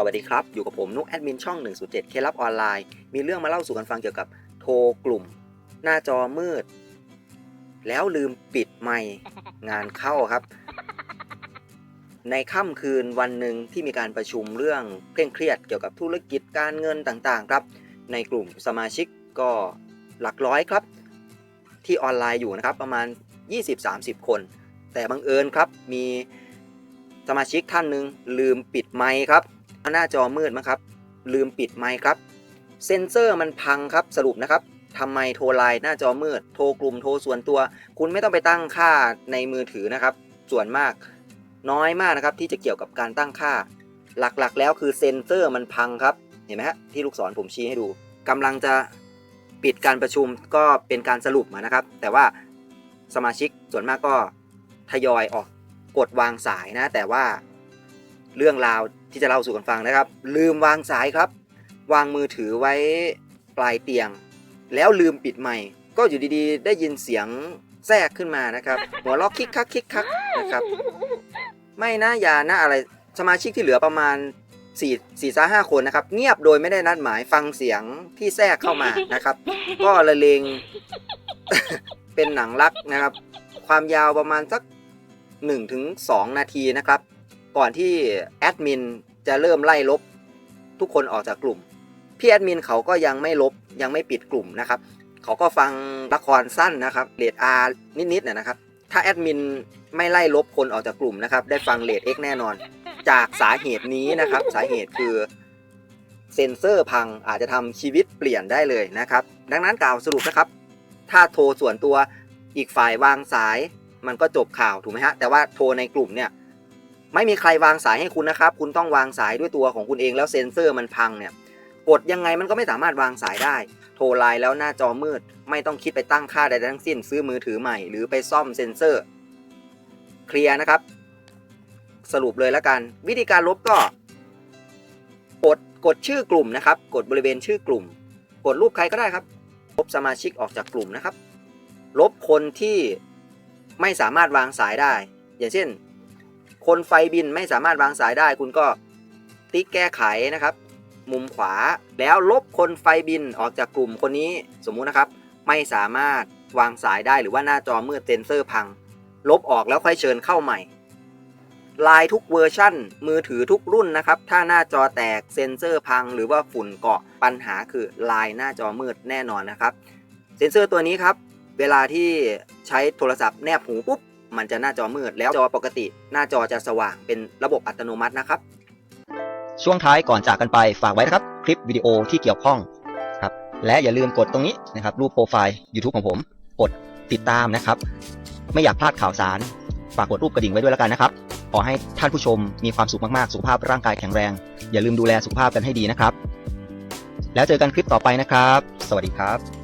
สวัสดีครับ อยู่กับผมนุกแอดมินช่อง 107 เคล็ดลับออนไลน์ มีเรื่องมาเล่าสู่กันฟังเกี่ยวกับโทรกลุ่ม หน้าจอมืด แล้วลืมปิดไมค์งานเข้าครับ ในค่ำคืนวันหนึ่งที่มีการประชุมเรื่องเคร่งเครียดเกี่ยวกับธุรกิจการเงินต่างๆ ครับ ในกลุ่มสมาชิกก็หลักร้อยครับ ที่ออนไลน์อยู่นะครับประมาณ 20-30 คน แต่บังเอิญครับมีสมาชิกท่านหนึ่งลืมปิดไมค์ครับ หน้าจอมืดมั้งครับ ลืมปิดไมค์ครับ เซ็นเซอร์มันพังครับสรุปนะครับทำไมโทรไลน์หน้าจอมืด โทรกลุ่มโทรส่วนตัว คุณไม่ต้องไปตั้งค่าในมือถือนะครับ ส่วนมากน้อยมากนะครับที่จะเกี่ยวกับการตั้งค่า หลักๆ แล้วคือเซ็นเซอร์มันพังครับ เห็นไหมฮะที่ลูกศรผมชี้ให้ดูกำลังจะปิดการประชุมก็เป็นการสรุปมานะครับ แต่ว่าสมาชิกส่วนมากก็ทยอยออกกดวางสายนะ แต่ว่าเรื่องราว ที่จะเล่าสู่กันฟังนะครับ ลืมวางสายครับ วางมือถือไว้ปลายเตียง แล้วลืมปิดไมค์ก็อยู่ดีๆ ได้ยินเสียงแทรกขึ้นมานะครับ หัวล็อกคิกคักคิกคักนะครับ ไม่นะอย่านะอะไรสมาชิกที่เหลือประมาณ4 4 5 5คนนะครับ เงียบโดยไม่ได้นัดหมายฟังเสียงที่แทรกเข้ามานะครับ ก็ละเลงเป็นหนังรักนะครับ ความยาวประมาณสัก1-2 นาทีนะครับ ก่อนที่แอดมินจะเริ่มไล่ลบทุกคนออกจากกลุ่ม พี่แอดมินเขาก็ยังไม่ลบยังไม่ปิดกลุ่มนะครับเขาก็ฟังละครสั้นนะครับเรท R นิดๆนะนะครับ ถ้าแอดมินไม่ไล่ลบคนออกจากกลุ่มนะครับ ได้ฟังเรท X แน่นอน จากสาเหตุนี้นะครับ สาเหตุคือเซ็นเซอร์พังอาจจะทำชีวิตเปลี่ยนได้เลยนะครับ ดังนั้นกล่าวสรุปนะครับ ถ้าโทรส่วนตัวอีกฝ่ายวางสายมันก็จบข่าวถูกไหมฮะแต่ว่าโทรในกลุ่มเนี่ย ไม่มีใครวางสายให้คุณนะครับ คุณต้องวางสายด้วยตัวของคุณเองแล้วเซ็นเซอร์มันพังเนี่ย กดยังไงมันก็ไม่สามารถวางสายได้ โทรไลน์แล้วหน้าจอมืด ไม่ต้องคิดไปตั้งค่าใดทั้งสิ้น ซื้อมือถือใหม่หรือไปซ่อมเซ็นเซอร์ เคลียร์นะครับ สรุปเลยแล้วกัน วิธีการลบก็ กดกดชื่อกลุ่มนะครับ กดบริเวณชื่อกลุ่ม กดรูปใครก็ได้ครับ ลบสมาชิกออกจากกลุ่มนะครับ ลบคนที่ไม่สามารถวางสายได้ อย่างเช่น คนไฟบินไม่สามารถวางสายได้ คุณก็ติ๊กแก้ไขนะครับ มุมขวาแล้วลบคนไฟบินออกจากกลุ่มคนนี้สมมุตินะครับ ไม่สามารถวางสายได้หรือว่าหน้าจอมืดเซนเซอร์พัง ลบออกแล้วค่อยเชิญเข้าใหม่ลายทุกเวอร์ชั่น มือถือทุกรุ่นนะครับ ถ้าหน้าจอแตกเซนเซอร์พัง หรือว่าฝุ่นเกาะปัญหาคือลายหน้าจอมืดแน่นอนนะครับ เซนเซอร์ตัวนี้ครับ เวลาที่ใช้โทรศัพท์แนบหูปุ๊บ มันจะหน้าจอมืดแล้วจอปกติ หน้าจอจะสว่างเป็นระบบอัตโนมัตินะครับ ช่วงท้ายก่อนจากกันไปฝากไว้นะครับ คลิปวิดีโอที่เกี่ยวข้องครับและอย่าลืมกดตรงนี้นะครับรูปโปรไฟล์ YouTube ของผม กดติดตามนะครับ ไม่อยากพลาดข่าวสาร ฝากกดรูปกระดิ่งไว้ด้วยแล้วกันนะครับขอให้ท่านผู้ชมมีความสุขมากๆ สุขภาพร่างกายแข็งแรง อย่าลืมดูแลสุขภาพกันให้ดีนะครับ แล้วเจอกันคลิปต่อไปนะครับ สวัสดีครับ